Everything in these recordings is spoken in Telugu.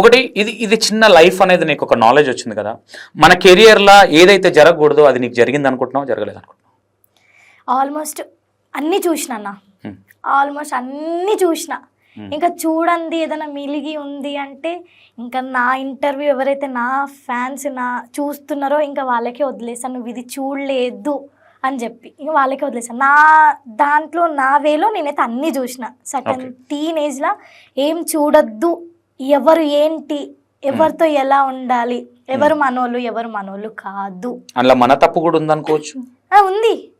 ఒకటి ఇది ఇది చిన్న లైఫ్ అనేది నీకు ఒక నాలెడ్జ్ వచ్చింది కదా. మన కెరియర్లో ఏదైతే జరగకూడదో అది నీకు జరిగింది అనుకుంటున్నావు జరగలేదు అనుకుంటున్నావు? ఆల్మోస్ట్ అన్నీ చూసిన అన్న. ఆల్మోస్ట్ అన్నీ చూసిన. ఇంకా చూడండి ఏదైనా మిలిగి ఉంది అంటే ఇంకా నా ఇంటర్వ్యూ ఎవరైతే నా ఫ్యాన్స్ నా చూస్తున్నారో ఇంకా వాళ్ళకే వదిలేసాను నువ్వు ఇది చూడలేదు అని చెప్పి. ఇంకా వాళ్ళకే వదిలేసాను నా దాంట్లో నా వేలో నేనైతే అన్నీ చూసిన. Certain Okay. టీన్ ఏజ్లో ఏం చూడొద్దు ఎవరు ఏంటి ఎవరితో ఎలా ఉండాలి ఎవరు మనోళ్ళు ఎవరు మనోళ్ళు కాదు. అందులో మన తప్పు కూడా ఉందనుకోవచ్చు. ఉంది.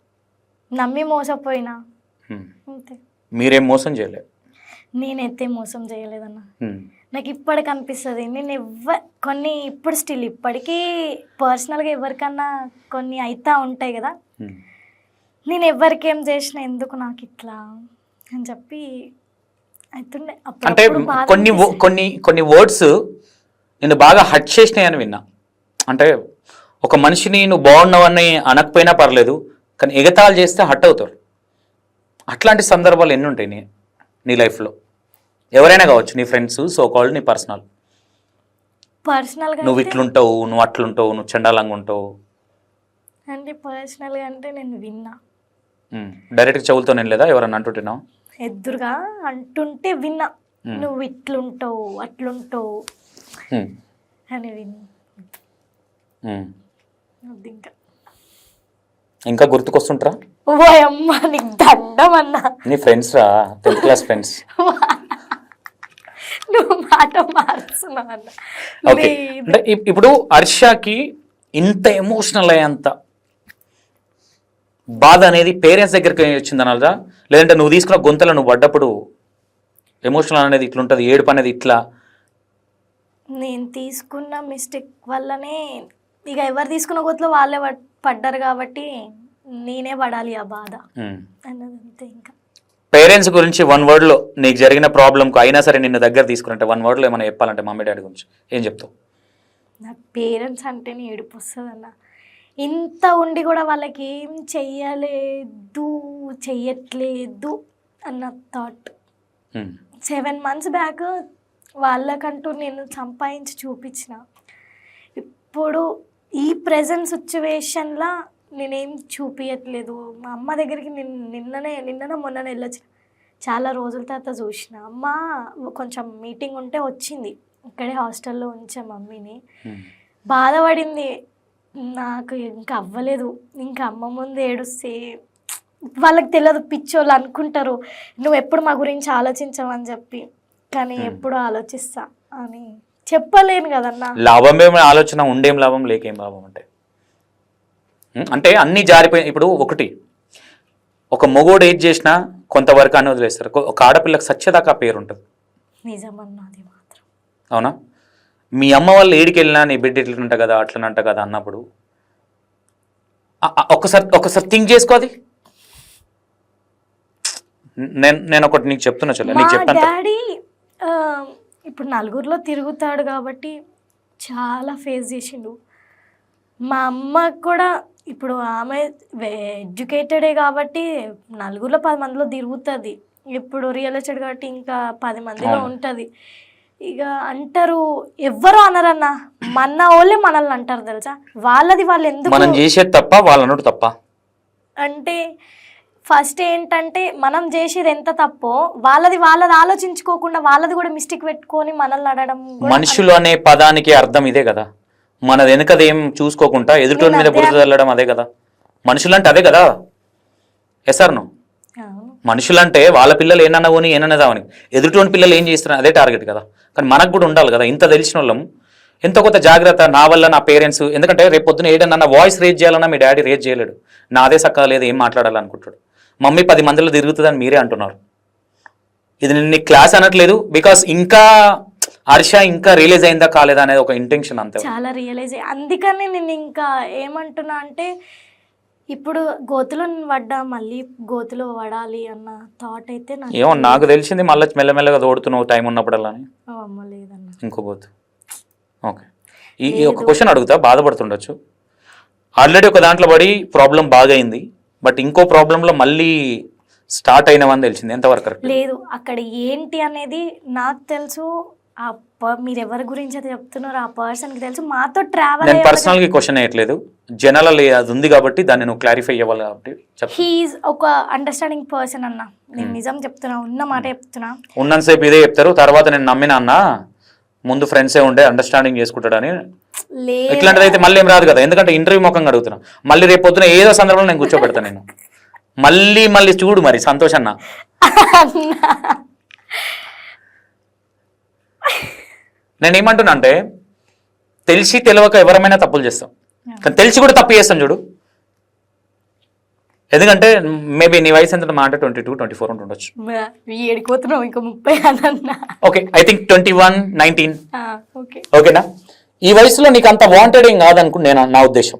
నమ్మి మోసపోయినా. అంతే. మీరేం మోసం చేయలేదు? నేనైతే మోసం చేయలేదన్న. నాకు ఇప్పటికి అనిపిస్తుంది. నేను ఎవ్వ కొన్ని ఇప్పుడు స్టిల్ ఇప్పటికీ పర్సనల్గా ఎవరికన్నా కొన్ని అయితా ఉంటాయి కదా. నేను ఎవరికి చేసిన ఎందుకు నాకు ఇట్లా అని చెప్పి అంటే కొన్ని. కొన్ని కొన్ని వర్డ్స్ నేను బాగా హట్ చేసినాయని విన్నా. అంటే ఒక మనిషిని నువ్వు బాగున్నావని అనకపోయినా పర్లేదు కానీ ఎగతాళి చేస్తే హట్ అవుతారు. అట్లాంటి సందర్భాలు ఎన్ని ఉంటాయి నీ నీ లైఫ్లో ఎవరైనా కావచ్చు నీ ఫ్రెండ్స్ సో కాల్డ్ నీ పర్సనల్ పర్సనల్గా నువ్వు ఇట్లుంటావు నువ్వు అట్లుంటావు నువ్వు చండాలంగా ఉంటావు. అంటే పర్సనల్గా అంటే నేను విన్నా. డైరెక్ట్గా చెవులతో నేను లేదా? ఎవరన్నా అంటుంటున్నావు ఎదురుగా అంటుంటే విన్నా. నువ్వు ఇట్లుంటావు అట్లుంటావు అని విన్నా. ఇంకా. ఇంకా గుర్తుకొస్తుంటారా? ఓ అమ్మ నీకు దండం అన్నా. నీ ఫ్రెండ్స్ రా టెన్త్ క్లాస్ ఫ్రెండ్స్ నువ్వు మాట మారుస్తున్నావు అన్న. ఇప్పుడు హర్షకి ఇంత ఎమోషనల్ అయ్యేంత బాధ అనేది పేరెంట్స్ దగ్గరికి వచ్చింది అనాలదా లేదంటే నువ్వు తీసుకున్న గొంతలో నువ్వు పడ్డప్పుడు ఎమోషనల్ అనేది ఇట్లుంటుంది ఏడుపు అనేది ఇట్లా. నేను తీసుకున్న మిస్టేక్ వల్లనే ఇక ఎవరు తీసుకున్న గొత్తులో వాళ్ళే పడ్- పడ్డారు కాబట్టి నేనే పడాలి ఆ బాధ అన్నది అంతే ఇంకా. పేరెంట్స్ గురించి వన్ వర్డ్లో నీకు జరిగిన ప్రాబ్లంకు అయినా సరే నిన్ను దగ్గర తీసుకున్నట్టే వన్ వర్డ్లో ఏమైనా చెప్పాలంటే మమ్మీ డాడీ గురించి ఏం చెప్తావు? నా పేరెంట్స్ అంటేనే ఏడుపు వస్తుంది అన్న ఇంత ఉండి కూడా వాళ్ళకి ఏం చెయ్యలేదు చెయ్యట్లేదు అన్న థాట్. సెవెన్ మంత్స్ బ్యాక్ వాళ్ళకంటూ నేను సంపాదించి చూపించిన. ఇప్పుడు ఈ ప్రజెంట్ సిచ్యువేషన్లో నేనేం చూపించట్లేదు మా అమ్మ దగ్గరికి నిన్న నిన్ననే నిన్ననే మొన్ననే వెళ్ళొచ్చిన. చాలా రోజుల తర్వాత చూసిన. అమ్మ కొంచెం మీటింగ్ ఉంటే వచ్చింది. ఇక్కడే హాస్టల్లో ఉంచా మమ్మీని. ఉమ్. బాధపడింది. నాకు ఇంకా అవ్వలేదు. ఇంకా అమ్మ ముందు ఏడుస్తే వాళ్ళకి తెలియదు పిచ్చోళ్ళు అనుకుంటారు. నువ్వు ఎప్పుడు మా గురించి ఆలోచించవని చెప్పి. కానీ. ఎప్పుడు ఆలోచిస్తా అని చెప్పలేను కదన్నా. లాభం ఏమి ఆలోచన ఉండేం లాభం లేకేం లాభం అంటే? అంటే అన్ని జారిపోయి ఇప్పుడు ఒకటి ఒక మొగోడు ఏది చేసినా కొంతవరకు అని వదిలేస్తారు. ఒక- ఆడపిల్లకి సత్యదాకా పేరు ఉంటుంది నిజమన్నది మాత్రం. అవునా? మీ అమ్మ వాళ్ళు ఏడికి వెళ్ళినా నీ బిడ్డ ఇట్లంట కదా అట్లనంట కదా అన్నప్పుడు? ఒకసారి ఒకసారి థింక్ చేసుకో అది. నేను నేను ఒకటి నీకు చెప్తున్నా చెల్లె నీకు చెప్పంత డాడీ ఇప్పుడు నలుగురిలో తిరుగుతాడు కాబట్టి చాలా ఫేస్ చేసిండు. మా అమ్మ కూడా ఇప్పుడు ఆమె ఎడ్యుకేటెడే కాబట్టి నలుగురిలో పది మందిలో తిరుగుతుంది. ఇప్పుడు రియల్ ఎస్టేట్ కాబట్టి ఇంకా పది మందిలో. ఉంటుంది. ఇక అంటారు ఎవ్వరు అనరన్న. మన వాళ్ళే మనల్ని అంటారు తెలుసా? వాళ్ళది వాళ్ళు ఎందుకు మనం చేసేది తప్ప వాళ్ళు అన్నట్టు తప్ప. అంటే ఫస్ట్ ఏంటంటే మనం చేసేది ఎంత తప్పో వాళ్ళది వాళ్ళది ఆలోచించుకోకుండా వాళ్ళది కూడా మిస్టేక్ పెట్టుకొని మనల్ని అడగడం మనుషులు అనే పదానికి అర్థం ఇదే కదా. మన వెనుకది ఏం చూసుకోకుండా ఎదుటి మీద బురద చల్లడం అదే కదా. మనుషులు అంటే అదే కదా. ఎస్ సార్ నువ్వు. మనుషులంటే వాళ్ళ పిల్లలు ఏనన్నా పోని ఏనన్నా దావని. ఎదుటి పిల్లలు ఏం చేస్తున్నారు అదే టార్గెట్ కదా. కానీ మనకు కూడా ఉండాలి కదా ఇంత తెలిసిన వాళ్ళం ఎంతో కొంత జాగ్రత్త నా వల్ల నా పేరెంట్స్ ఎందుకంటే రేపు పొద్దున ఏడన్నా వాయిస్ రేజ్ చేయాలన్నా మీ డాడీ రేజ్ చేయలేడు. నాదే సక్కగా లేదు ఏం మాట్లాడాలనుకుంటాడు మమ్మీ పది మందిలో తిరుగుతుందని మీరే అంటున్నారు. ఇది నేను క్లాస్ అనట్లేదు బికాస్ ఇంకా హర్ష ఇంకా రిలీజ్ అయిందా కాలేదా అనేది ఒక ఇంటెన్షన్ అంతే. చాలా రియలైజ్ అందుకని నేను ఇంకా ఏమంటున్నా అంటే ఇప్పుడు గోతులో పడ్డా మళ్ళీ గోతులో పడాలి అన్న థాట్ అయితే నాకు ఏమో నాకు తెలిసింది మళ్ళీ మెల్లమెల్లగా తోడుతున్నావు టైం ఉన్నప్పుడల్లా లేదన్న. ఇంకో పోతు ఓకే. ఈ ఒక క్వశ్చన్ అడుగుతా బాధపడుతుండొచ్చు. ఆల్రెడీ ఒక దాంట్లో పడి ప్రాబ్లం బాగైంది బట్ ఇంకో ప్రాబ్లంలో మళ్ళీ స్టార్ట్ అయినవని తెలిసింది. ఎంతవరకు? లేదు అక్కడ ఏంటి అనేది నాకు తెలుసు. ఆ మీరు ఎవరి గురించి అయితే చెప్తున్నారో ఆ పర్సన్కి తెలుసు. మాతో ట్రావెల్ నేను పర్సనల్గా క్వశ్చన్ వేయట్లేదు. జనరల్ అది ఉంది కాబట్టి దాన్ని నువ్వు క్లారిఫై ఇవ్వాలి కాబట్టి హీఈస్ ఒక అండర్స్టాండింగ్ పర్సన్ అన్న. నేను నిజం చెప్తున్నా ఉన్న మాట చెప్తున్నా. ఉన్నంతసేపు ఇదే చెప్తారు. తర్వాత నేను నమ్మిన అన్న ముందు ఫ్రెండ్సే ఉండే అండర్స్టాండింగ్ చేసుకుంటాడని. ఇట్లాంటిది అయితే మళ్ళీ ఏం రాదు కదా. ఎందుకంటే ఇంటర్వ్యూ ముఖంగా అడుగుతున్నా. మళ్ళీ రేపు పొద్దున ఏదో సందర్భంలో నేను కూర్చోబెడతాను నేను. మళ్ళీ మళ్ళీ చూడు మరి సంతోష్ అన్న. నేను ఏమంటున్నా అంటే తెలిసి తెలియక ఎవరమైనా తప్పులు చేస్తాం. కానీ తెలిసి కూడా తప్పు చేస్తాం చూడు. ఎందుకంటే మేబీ నీ వయసు ఎంత మాట ట్వంటీ టూ ట్వంటీ ఫోర్ ఇంకా ముప్పై అన్న. Okay I think twenty one nineteen okay ఓకేనా ఈ వయసులో నీకు అంత వాంటెడ్ ఏం కాదనుకుని నేను? నా ఉద్దేశం.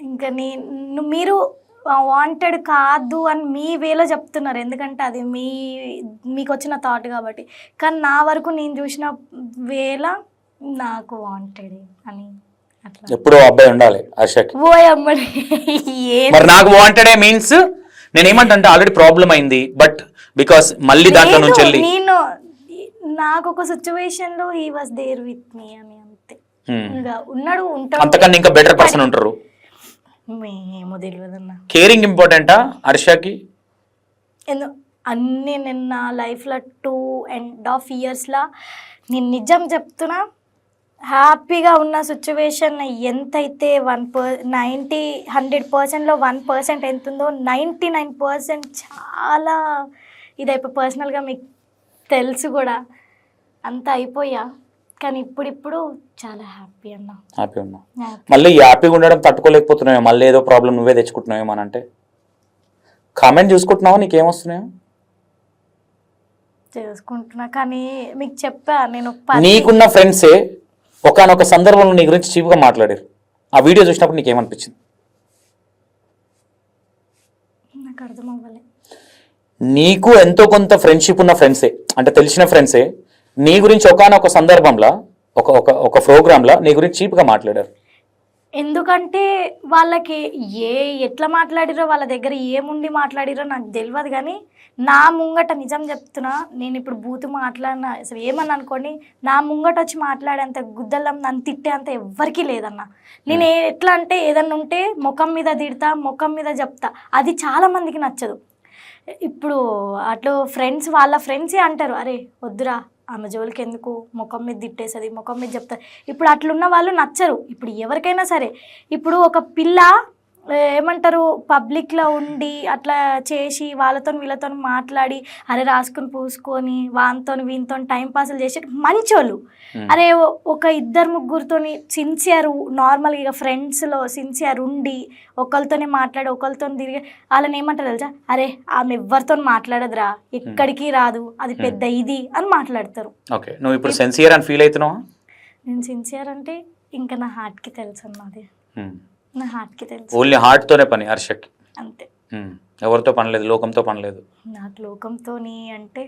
ఇంకా నేను మీరు వాంటెడ్ కాదు అని మీ వేలో చెప్తున్నారు. ఎందుకంటే అది మీ మీకు వచ్చిన థాట్ కాబట్టి. కానీ నా వరకు నేను చూసిన వేళ నాకు వాంటెడ్ అని ఎప్పుడో అబ్బాయి ఉండాలి ఓయమ్మడి ఏ మరి నాకు వాంటెడ్ మీన్స్ నేను ఏమంటే ఆల్రెడీ ప్రాబ్లం అయింది బట్ బికాస్ మళ్ళీ దాంట్లో నుంచి వెళ్ళి నేను- నాకు ఒక సిచ్యువేషన్లో he was there with me అని అంతే. Hmm. ఇంకా ఉన్నాడు ఉంటాడు. అంతకన్నా ఇంకా బెటర్ పర్సన్ ఉంటారు. ఏమో తెలియదు అన్న కేరింగ్ ఇంపార్టెంటా హర్షకి? ఎందు అన్నీ నేను నా లైఫ్లో టూ ఎండ్ ఆఫ్ ఇయర్స్లో నేను నిజం చెప్తున్నా హ్యాపీగా ఉన్న సిచ్యువేషన్ ఎంతైతే వన్ పర్ నైంటీ హండ్రెడ్ పర్సెంట్లో వన్ పర్సెంట్ ఎంత ఉందో నైంటీ నైన్ పర్సెంట్ చాలా ఇదైపోయి పర్సనల్గా మీకు తెలుసు కూడా. అంత అయిపోయా? కానీ ఇప్పుడిప్పుడు చాలా హ్యాపీ అన్న. హ్యాపీ ఉన్నా. మళ్ళీ హ్యాపీగా ఉండడం తట్టుకోలేకపోతున్నావు మళ్ళీ ఏదో ప్రాబ్లం నువ్వే తెచ్చుకుంటున్నావేమో అని అంటే? కామెంట్ చూసుకుంటున్నావా? నీకేమొస్తున్నాయో? చేసుకుంటున్నా కానీ మీకు చెప్పా నేను నీకున్న ఫ్రెండ్సే ఒకనొక సందర్భంలో నీ గురించి చీప్గా మాట్లాడారు. ఆ వీడియో చూసినప్పుడు నీకేమనిపించింది? నాకు అర్థం నీకు ఎంతో కొంత ఫ్రెండ్షిప్ ఉన్న ఫ్రెండ్సే అంటే తెలిసిన ఫ్రెండ్సే నీ గురించి ఒకనొక సందర్భంలో ఒక ఒక ఒక ప్రోగ్రాంలో నీ గురించి చీప్గా మాట్లాడారు. ఎందుకంటే వాళ్ళకి ఏ ఎట్లా మాట్లాడిరో వాళ్ళ దగ్గర ఏముండి మాట్లాడిరో నాకు తెలియదు కానీ నా ముంగట నిజం చెప్తున్నా నేను ఇప్పుడు బూతు మాట్లాడిన అసలు ఏమని అనుకోండి నా ముంగట వచ్చి మాట్లాడేంత గుద్దలం నన్ను తిట్టే అంత ఎవ్వరికీ లేదన్న. నేను ఎట్లా అంటే ఏదన్నా ఉంటే ముఖం మీద తిడతా ముఖం మీద చెప్తా. అది చాలా మందికి నచ్చదు. ఇప్పుడు అట్లు ఫ్రెండ్స్ వాళ్ళ ఫ్రెండ్సే అంటారు అరే వద్దురా ఆమె జోలికి ఎందుకు ముఖం మీద తిట్టేస్తుంది ముఖం మీద చెప్తారు ఇప్పుడు అట్లున్న వాళ్ళు నచ్చరు. ఇప్పుడు ఎవరికైనా సరే. ఇప్పుడు ఒక పిల్ల ఏమంటారు? పబ్లిక్లో ఉండి అట్లా చేసి వాళ్ళతో వీళ్ళతో మాట్లాడి అరే రాసుకొని పూసుకొని వానితో వీనితో టైం పాసులు చేసి మంచోళ్ళు. అరే ఒక ఇద్దరు ముగ్గురితోని సిన్సియర్ నార్మల్గా ఇక ఫ్రెండ్స్లో సిన్సియర్ ఉండి ఒకరితోనే మాట్లాడి ఒకరితో తిరిగి వాళ్ళని ఏమంటారు తెలుసా? అరే ఆమె ఎవరితో మాట్లాడదురా? ఎక్కడికి రాదు? అది పెద్ద ఇది అని మాట్లాడతారు. ఓకే. నువ్వు ఇప్పుడు సెన్సియర్ అని ఫీల్ అవుతున్నావా? నేను సిన్సియర్ అంటే ఇంకా నా హార్ట్కి తెలుసు అన్నది ఓన్లీ హార్ట్తోనే పని హర్షకి. అంతే. ఎవరితో పని లేదు లోకంతో పని లేదు. నాకు లోకంతోని అంటే